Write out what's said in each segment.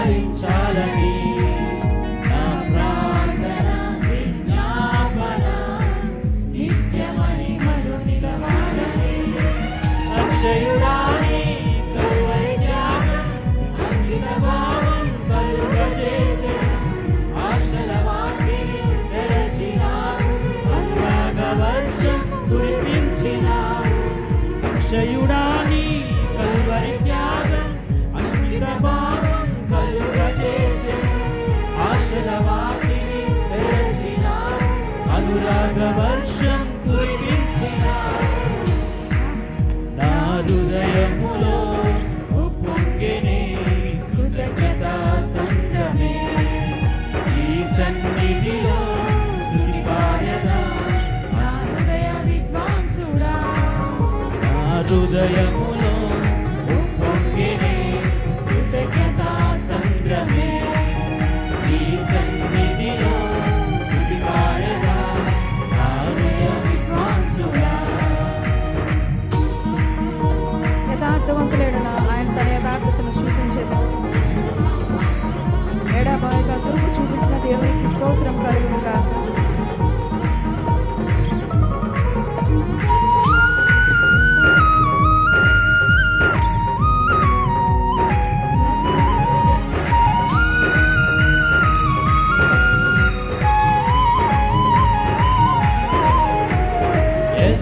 సహాయించాలని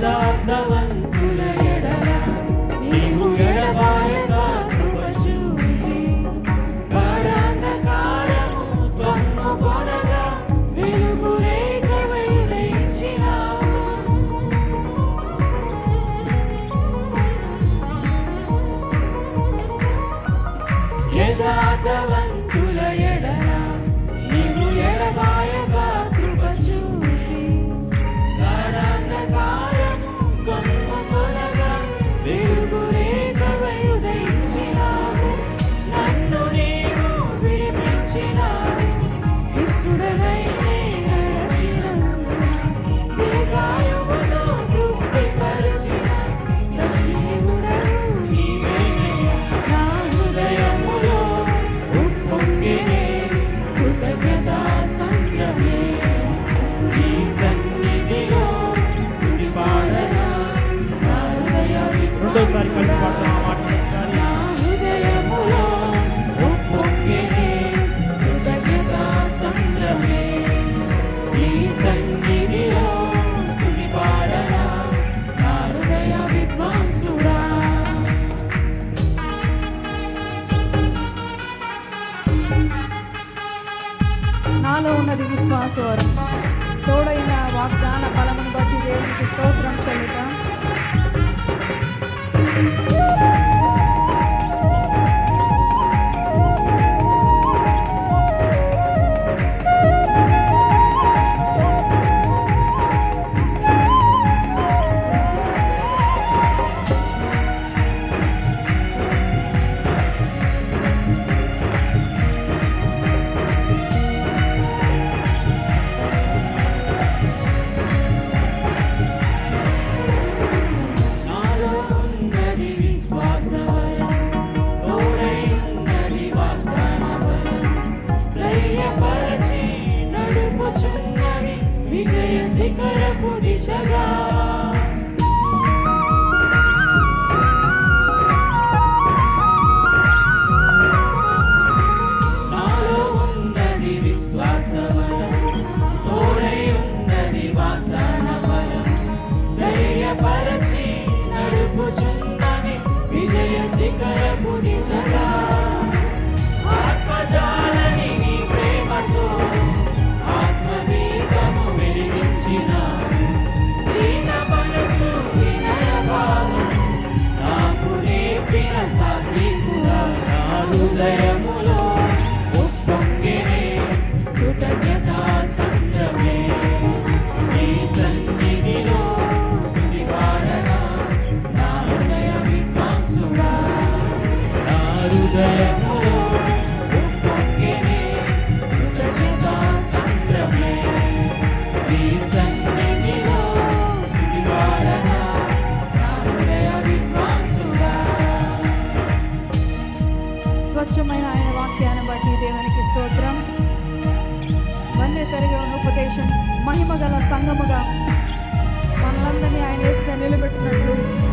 యథార్థవంతుల ఎడల నీవు ఎడబాయక కృప చూపి కడంతకాలము త్వము కొనగా వెలుగు రేఖవై దయించినావు యథార్థవంతుల రెండోసారి కలిసి పాడతాం ఆ మాట ఒకసారి. నాలో ఉన్నది విశ్వాసవరం తోడైన వాగ్దాన బలమును బట్టి దేవునికి స్తోత్రం చెల్లుతాం. Mika Ebuni Sarah. స్వచ్ఛమైన ఆయన వాక్యాన్ని బట్టి దేవునికి స్తోత్రం. వన్య కలిగి ఉన్న ఉపదేశం. మహిమ గల సంగముగా మనలందరినీ ఆయన నిలబెట్టినట్లు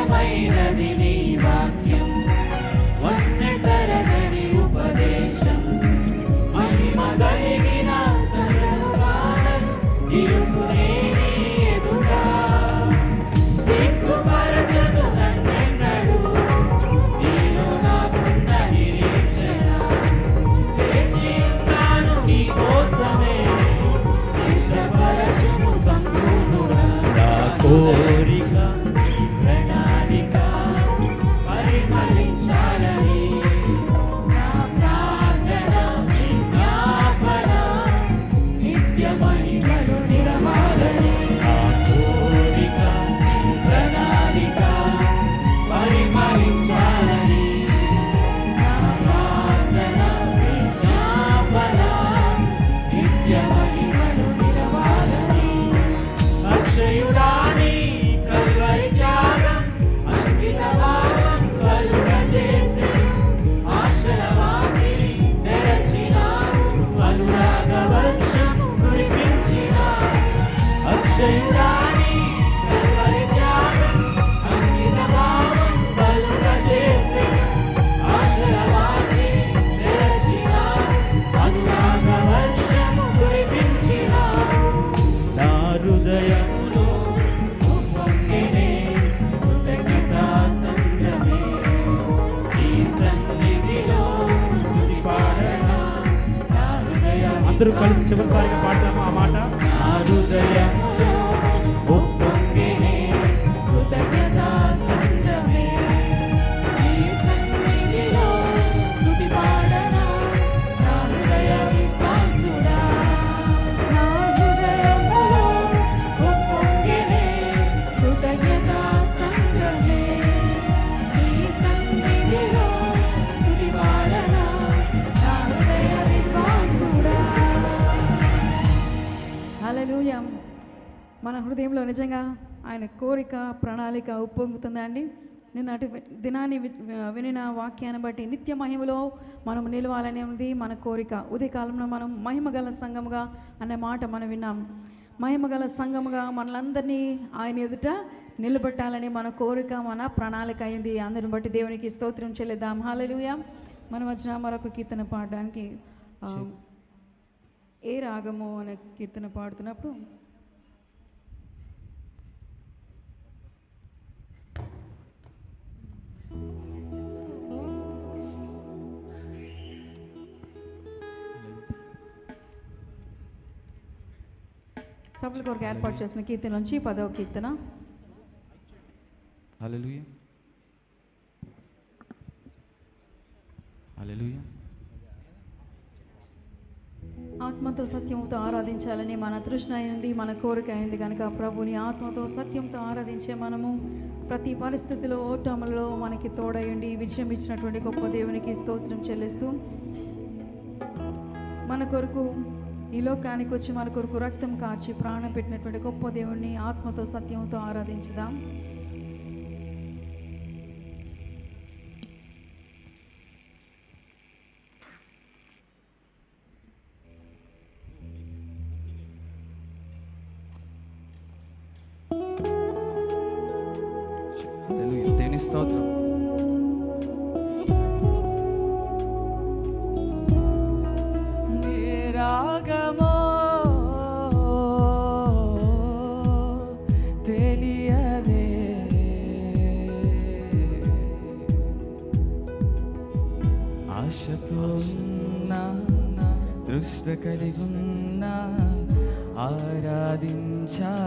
స్వచ్ఛమైనది నీ వాక్యం అందరూ కలిసి చివరిసారిగా పాడతాము ఆ మాట? నిజంగా ఆయన కోరిక ప్రణాళిక ఉప్పొంగుతుందా అండి? నిన్నటి దినాన్ని వి- వినిన వాక్యాన్ని బట్టి నిత్య మహిమలో మనం నిలవాలని ఉంది. మన కోరిక ఉదయకాలంలో మనం మహిమగల సంఘముగా అనే మాట మనం విన్నాం. మహిమగల సంఘముగా మనలందరినీ ఆయన ఎదుట నిలబెట్టాలని మన కోరిక మన ప్రణాళిక అయింది. అందరిని బట్టి దేవునికి స్తోత్రం చెల్లిద్దాం. హాలలుయ. మనం వచ్చిన మరొక కీర్తన పాడడానికి ఏ రాగము అనే కీర్తన పాడుతున్నప్పుడు సభల కొరకు ఏర్పాటు చేసిన కీర్తన నుంచి పదవ కీర్తన. హల్లెలూయా. హల్లెలూయా. ఆత్మతో సత్యంతో ఆరాధించాలని మన తృష్ణ అయింది మన కోరిక అయింది కనుక ప్రభుని ఆత్మతో సత్యంతో ఆరాధించే మనము ప్రతి పరిస్థితిలో ఓటములలో మనకి తోడయండి విజయం ఇచ్చినటువంటి గొప్ప దేవునికి స్తోత్రం చెల్లిస్తూ మన కొరకు ఈ లోకానికి వచ్చి మన కొరకు రక్తం కాచి ప్రాణం పెట్టినటువంటి గొప్ప దేవుణ్ణి ఆత్మతో సత్యంతో ఆరాధించుదాం. స్తోత్రం? కలిగున్నా ఆరాధించా